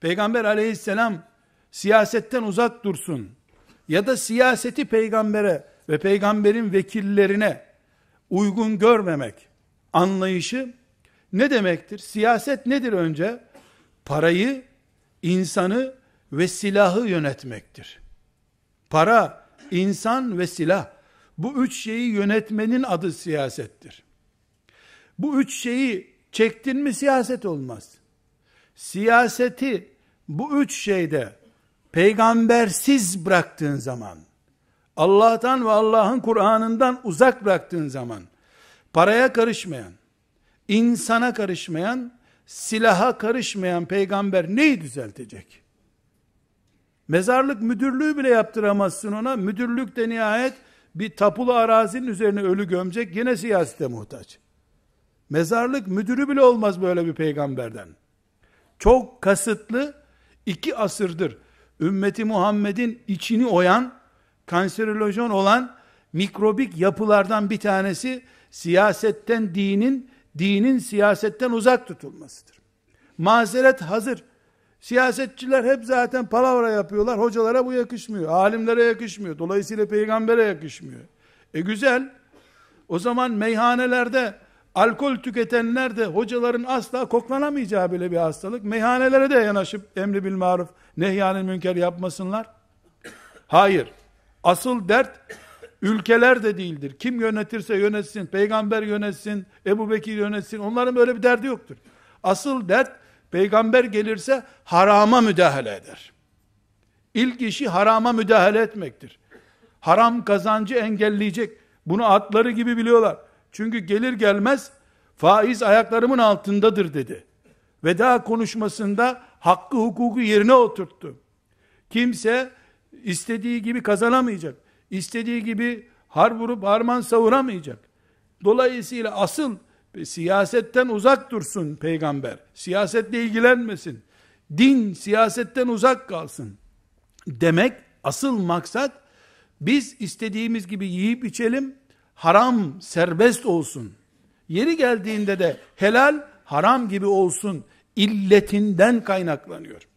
Peygamber aleyhisselam siyasetten uzak dursun ya da siyaseti peygambere ve peygamberin vekillerine uygun görmemek anlayışı ne demektir? Siyaset nedir önce? Parayı, insanı ve silahı yönetmektir. Para, insan ve silah. Bu üç şeyi yönetmenin adı siyasettir. Bu üç şeyi çektin mi siyaset olmaz. Siyaseti bu üç şeyde peygambersiz bıraktığın zaman, Allah'tan ve Allah'ın Kur'an'ından uzak bıraktığın zaman, paraya karışmayan, insana karışmayan, silaha karışmayan peygamber neyi düzeltecek? Mezarlık müdürlüğü bile yaptıramazsın ona. Müdürlük de nihayet bir tapulu arazinin üzerine ölü gömecek. Yine siyasete muhtaç. Mezarlık müdürü bile olmaz böyle bir peygamberden. Çok kasıtlı iki asırdır ümmeti Muhammed'in içini oyan, kanserojen olan mikrobik yapılardan bir tanesi siyasetten dinin, dinin siyasetten uzak tutulmasıdır. Mazeret hazır. Siyasetçiler hep zaten palavra yapıyorlar. Hocalara bu yakışmıyor. Alimlere yakışmıyor. Dolayısıyla peygambere yakışmıyor. E güzel. O zaman meyhanelerde alkol tüketenler de hocaların asla koklanamayacağı böyle bir hastalık. Meyhanelere de yanaşıp emri bil maruf, nehyanil münker yapmasınlar. Hayır. Asıl dert ülkeler de değildir. Kim yönetirse yönetsin, peygamber yönetsin, Ebu Bekir yönetsin. Onların böyle bir derdi yoktur. Asıl dert Peygamber gelirse harama müdahale eder. İlk işi harama müdahale etmektir. Haram kazancı engelleyecek. Bunu atları gibi biliyorlar. Çünkü gelir gelmez faiz ayaklarımın altındadır dedi. Veda konuşmasında hakkı hukuku yerine oturttu. Kimse istediği gibi kazanamayacak. İstediği gibi har vurup harman savuramayacak. Dolayısıyla asıl siyasetten uzak dursun peygamber. Siyasetle ilgilenmesin. Din siyasetten uzak kalsın. Demek asıl maksat biz istediğimiz gibi yiyip içelim, haram serbest olsun. Yeri geldiğinde de helal haram gibi olsun illetinden kaynaklanıyor.